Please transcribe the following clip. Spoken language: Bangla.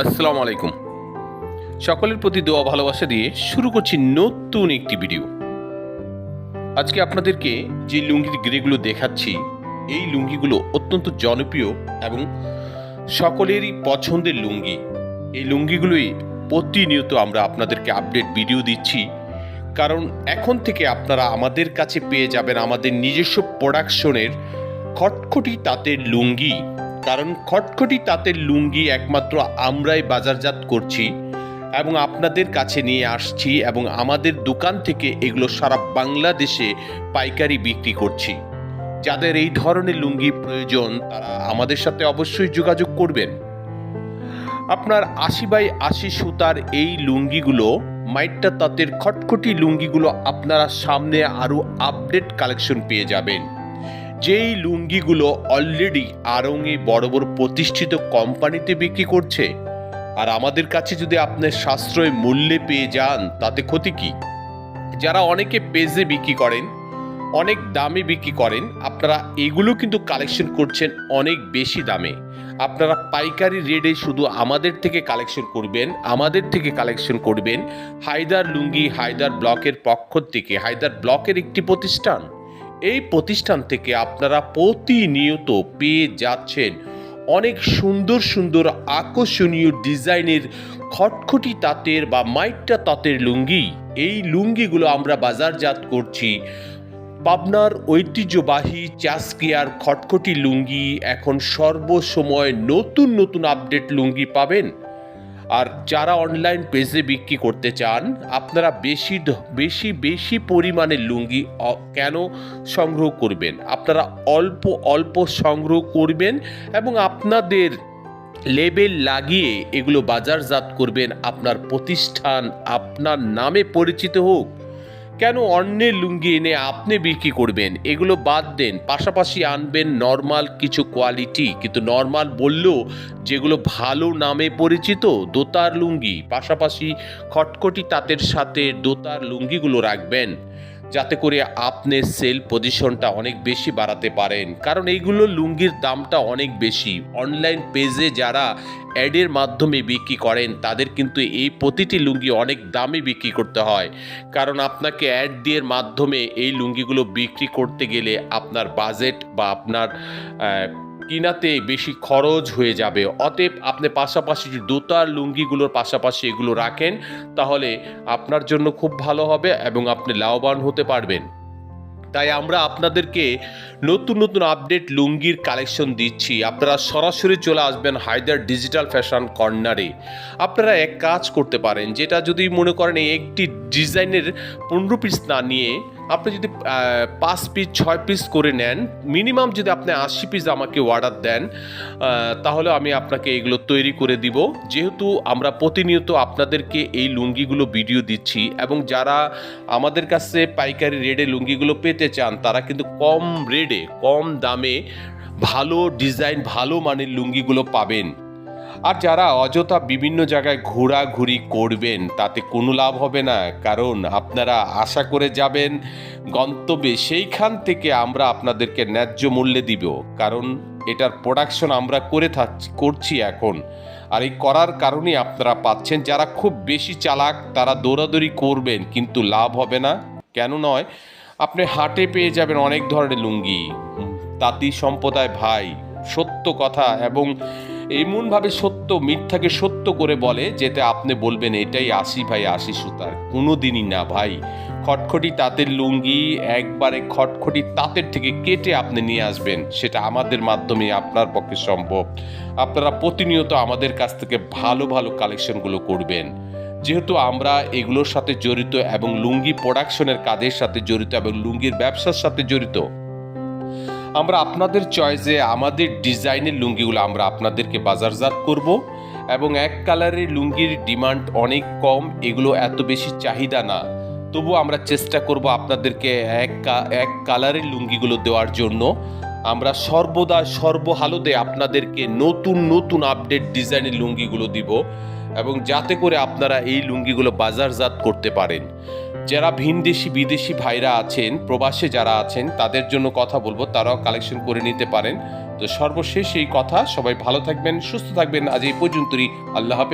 আসসালামু আলাইকুম। সকলের প্রতি দোয়া ভালোবাসা দিয়ে শুরু করছি নতুন একটি ভিডিও। আজকে আপনাদেরকে যে লুঙ্গির গ্রেগুলো দেখাচ্ছি, এই লুঙ্গিগুলো অত্যন্ত জনপ্রিয় এবং সকলেরই পছন্দের লুঙ্গি। এই লুঙ্গিগুলোই প্রতিনিয়ত আমরা আপনাদেরকে আপডেট ভিডিও দিচ্ছি। কারণ এখন থেকে আপনারা আমাদের কাছে পেয়ে যাবেন আমাদের নিজস্ব প্রোডাকশনের খটখটি তাঁতের লুঙ্গি। কারণ খটখটি তাঁতের লুঙ্গি একমাত্র আমরাই বাজারজাত করছি এবং আপনাদের কাছে নিয়ে আসছি এবং আমাদের দোকান থেকে এগুলো সারা বাংলাদেশে পাইকারি বিক্রি করছি। যাদের এই ধরনের লুঙ্গি প্রয়োজন, তারা আমাদের সাথে অবশ্যই যোগাযোগ করবেন। আপনার আশি বাই আশি সুতার এই লুঙ্গিগুলো, মাইটটা তাঁতের খটখটি লুঙ্গিগুলো আপনারা সামনে আরও আপডেট কালেকশন পেয়ে যাবেন। যেই লুঙ্গিগুলো অলরেডি আরঙে বড় বড় প্রতিষ্ঠিত কোম্পানিতে বিক্রি করছে, আর আমাদের কাছে যদি আপনার সাশ্রয় মূল্যে পেয়ে যান, তাতে ক্ষতি কি? যারা অনেকে পেজে বিক্রি করেন, অনেক দামে বিক্রি করেন, আপনারা এগুলো কিন্তু কালেকশন করছেন অনেক বেশি দামে। আপনারা পাইকারি রেটে শুধু আমাদের থেকে কালেকশন করবেন, আমাদের থেকে কালেকশন করবেন, হায়দার লুঙ্গি হায়দার ব্লকের পক্ষ থেকে, হায়দার ব্লকের একটি প্রতিষ্ঠান। এই প্রতিষ্ঠান থেকে আপনারা প্রতিনিয়ত পেয়ে যাচ্ছেন অনেক সুন্দর সুন্দর আকর্ষণীয় ডিজাইনের খটখটি তাঁতের বা মাইটটা তাঁতের লুঙ্গি। এই লুঙ্গিগুলো আমরা বাজারজাত করছি। পাবনার ঐতিহ্যবাহী চাষকিয়ার খটখটি লুঙ্গি এখন সর্বসময় নতুন নতুন আপডেট লুঙ্গি পাবেন। আর যারা অনলাইন পেজে বিক্রি করতে চান, আপনারা বেশি বেশি বেশি পরিমাণে লুঙ্গি কেন সংগ্রহ করবেন? আপনারা অল্প অল্প সংগ্রহ করবেন এবং আপনাদের লেবেল লাগিয়ে এগুলো বাজারজাত করবেন। আপনার প্রতিষ্ঠান আপনার নামে পরিচিত হোক। কেন অন্যের লুঙ্গি এনে আপনি বিক্রি করবেন? এগুলো বাদ দেন। পাশাপাশি আনবেন নর্মাল কিছু কোয়ালিটি কিন্তু নর্মাল বললেও যেগুলো ভালো নামে পরিচিত, দোতার লুঙ্গি। পাশাপাশি খটখটি তাঁতের সাথে দোতার লুঙ্গিগুলো রাখবেন। যাতে করে আপনি সেল পজিশনটা অনেক বেশি বাড়াতে পারেন। কারণ এইগুলো লুঙ্গির দামটা অনেক বেশি। অনলাইন পেজে যারা অ্যাডের মাধ্যমে বিক্রি করেন, তাদের কিন্তু এই প্রতিটি লুঙ্গি অনেক দামে বিক্রি করতে হয়। কারণ আপনাকে অ্যাড দিয়ে মাধ্যমে এই লুঙ্গিগুলো বিক্রি করতে গেলে আপনার বাজেট বা আপনার কিনাতে বেশি খরচ হয়ে যাবে। অতএব আপনি পাশাপাশি যে দোতার লুঙ্গিগুলোর পাশাপাশি এগুলো রাখেন, তাহলে আপনার জন্য খুব ভালো হবে এবং আপনি লাভবান হতে পারবেন। তাই আমরা আপনাদেরকে নতুন নতুন আপডেট লুঙ্গির কালেকশন দিচ্ছি। আপনারা সরাসরি চলে আসবেন হায়দার ডিজিটাল ফ্যাশন কর্নারে। আপনারা এক কাজ করতে পারেন, যেটা যদি মনে করেন একটি ডিজাইনের পনেরো পিস না নিয়ে আপনি যদি পাঁচ পিস ছয় পিস করে নেন মিনিমাম যদি আপনি আশি পিস আমাকে অর্ডার দেন তাহলে আমি আপনাকে এগুলো তৈরি করে দিব। যেহেতু আমরা প্রতিনিয়ত আপনাদেরকে এই লুঙ্গিগুলো ভিডিও দিচ্ছি এবং যারা আমাদের কাছে পাইকারি রেডে লুঙ্গিগুলো পেতে চান, তারা কিন্তু কম রেডে কম দামে ভালো ডিজাইন ভালো মানের লুঙ্গিগুলো পাবেন। আর যারা অযথা বিভিন্ন জায়গায় ঘোরাঘুরি করবেন, তাতে কোনো লাভ হবে না। কারণ আপনারা আশা করে যাবেন, গন্তব্যে সেইখান থেকে আমরা আপনাদেরকে ন্যায্য মূল্যে দিব। কারণ এটার প্রোডাকশন আমরা করে করছি এখন। আর এই করার কারণেই আপনারা পাচ্ছেন, যারা খুব বেশি চালাক, তারা দৌড়াদৌড়ি করবেন, কিন্তু লাভ হবে না। কেন নয়, আপনি হাটে পেয়ে যাবেন অনেক ধরনের লুঙ্গি। তাঁতি সম্প্রদায় ভাই, সত্য কথা এবং এমনভাবে সত্য, মিথ্যাকে সত্য করে বলে যেতে আপনি বলবেন, এটাই আশি ভাই আশি সুতার কোনো দিনই না ভাই। খটখটি তাঁতের লুঙ্গি একবারে খটখটি তাঁতের থেকে কেটে আপনি নিয়ে আসবেন। সেটা আমাদের মাধ্যমে আপনার পক্ষে সম্ভব। আপনারা প্রতিনিয়ত আমাদের কাছ থেকে ভালো ভালো কালেকশনগুলো করবেন। যেহেতু আমরা এগুলোর সাথে জড়িত এবং লুঙ্গি প্রোডাকশনের কাজের সাথে জড়িত এবং লুঙ্গির ব্যবসার সাথে জড়িত আমরা আপনাদের চয়েসে আমাদের ডিজাইনের লুঙ্গিগুলো আমরা আপনাদেরকে বাজারজাত করব এবং এক কালারের লুঙ্গির ডিমান্ড অনেক কম, এগুলো এত বেশি চাহিদা না। তবু আমরা চেষ্টা করব আপনাদেরকে এক এক কালারের লুঙ্গিগুলো দেওয়ার জন্য। আমরা সর্বদা সর্বহালতে আপনাদেরকে নতুন নতুন আপডেট ডিজাইনের লুঙ্গিগুলো দিব এবং যাতে করে আপনারা এই লুঙ্গিগুলো বাজারজাত করতে পারেন। যারা ভিনদেশি বিদেশি ভাইরা আছেন, প্রবাসে যারা আছেন, তাদের জন্য কথা বলব, তারাও কালেকশন করে নিতে পারেন। তো সর্বশেষ এই কথা, সবাই ভালো থাকবেন, সুস্থ থাকবেন। আজ এই পর্যন্তই, আল্লাহ হাফেজ।